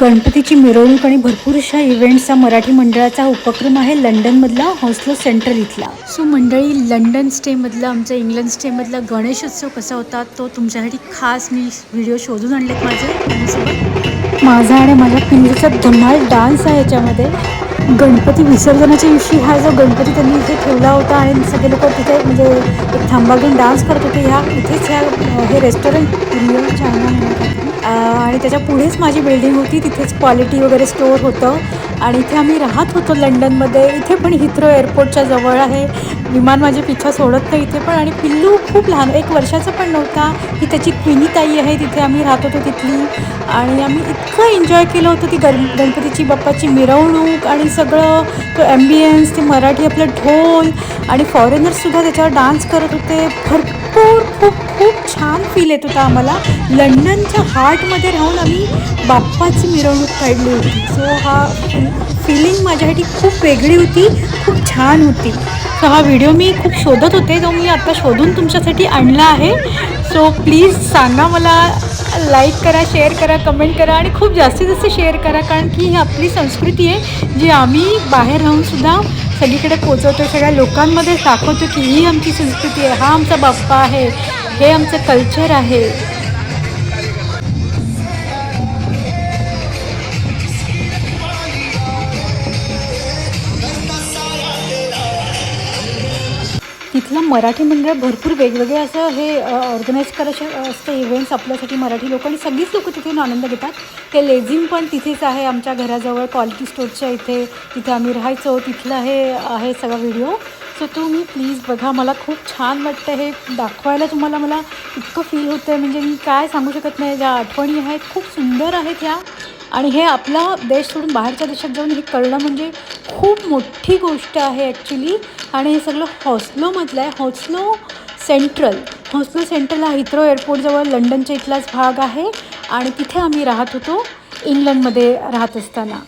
गणपतीची मिरवणूक आणि भरपूरशा इव्हेंट्सचा मराठी मंडळाचा उपक्रम आहे लंडनमधला हॉस्लो सेंट्रल इथला. सो मंडळी लंडन स्टेमधला आमचा इंग्लंड स्टेमधला गणेशोत्सव कसा होता तो तुमच्यासाठी खास मी व्हिडिओ शोधून आणलेत माझे. माझा आणि माझ्या पिंजूचा धमाल डान्स आहे याच्यामध्ये. गणपती विसर्जनाच्या दिवशी हा जो गणपती त्यांनी इथे ठेवला होता आणि सगळे लोक तिथे म्हणजे एक थांबा घेऊन डान्स करत होते ह्या इथेच ह्या हे रेस्टॉरंट चायना त्याच्या पुढेच माझी बिल्डिंग होती. तिथेच क्वालिटी वगैरे स्टोअर होतं. आणि इथे आम्ही राहत होतो लंडनमध्ये. इथे पण हिथ्रो एअरपोर्टच्या जवळ आहे. विमान माझे पिछा सोडत नाही इथे पण. आणि पिल्लू खूप लहान. एक वर्षाचा पण नव्हता. ही त्याची क्विनी ताई आहे. तिथे आम्ही राहत होतो तिथली. आणि आम्ही इतकं एन्जॉय केलं होतं ती गण गणपतीची बाप्पाची मिरवणूक आणि सगळं. तो ॲम्बियन्स ते मराठी आपलं ढोल. आणि फॉरेनर्ससुद्धा त्याच्यावर डान्स करत होते. भरपूर खूप खूप छान फील येत होता आम्हाला. लंडनच्या हार्टमध्ये राहून आम्ही बाप्पाची मिरवणूक काढली होती. सो हा फिलिंग माझ्यासाठी खूप वेगळी होती खूप छान होती. सो हा व्हिडिओ मी खूप शोधत होते तो मी आता शोधून तुमच्यासाठी आणला आहे. सो प्लीज सांगा मला लाईक करा शेअर करा कमेंट करा आणि खूप जास्तीत जास्त शेअर करा कारण की ही आपली संस्कृती आहे जी आम्ही बाहेर राहूनसुद्धा सगळीकडे पोचवतो सगळ्या लोकांमध्ये दाखवतो की ही आमची संस्कृती आहे हा आमचा बाप्पा आहे हे आमचं कल्चर आहे. तिथलं मराठी मंडळ भरपूर वेगवेगळे असं हे ऑर्गनाईज करायचे असते इव्हेंट्स आपल्यासाठी मराठी लोक. आणि सगळीच लोकं तिथून आनंद घेतात. हे लेझिम पण तिथेच आहे आमच्या घराजवळ क्वालिटी स्टोरच्या इथे. तिथे आम्ही राहायचो. तिथलं हे आहे सगळा व्हिडिओ सो तुम्ही प्लीज बघा. मला खूप छान वाटतं हे दाखवायला तुम्हाला मला इतकं फील होतं आहे म्हणजे मी काय सांगू शकत नाही. ज्या आठवणी आहेत खूप सुंदर आहेत ह्या. आणि हे आपला देश सोडून बाहेरच्या देशात जाऊन हे कळणं म्हणजे खूप मोठी गोष्ट आहे ॲक्च्युली आणि हे सगळं हॉस्लोमधलं आहे. हॉस्लो सेंट्रल हॉस्लो सेंट्रल हा हिथ्रो एअरपोर्टजवळ लंडनच्या इथलाच भाग आहे. आणि तिथे आम्ही राहत होतो. इंग्लंडमध्ये राहत असताना.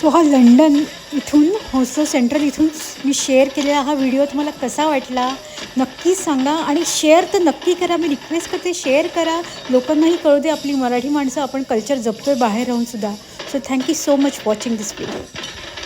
सो हा लंडन इथून हॉस्टल सेंट्रल इथून मी शेअर केलेला हा व्हिडिओ तुम्हाला कसा वाटला नक्की सांगा आणि शेअर तर नक्की करा. मी रिक्वेस्ट करते शेअर करा. लोकांनाही कळू दे आपली मराठी माणसं आपण कल्चर जपतो आहे बाहेर राहूनसुद्धा so thank you so much watching this video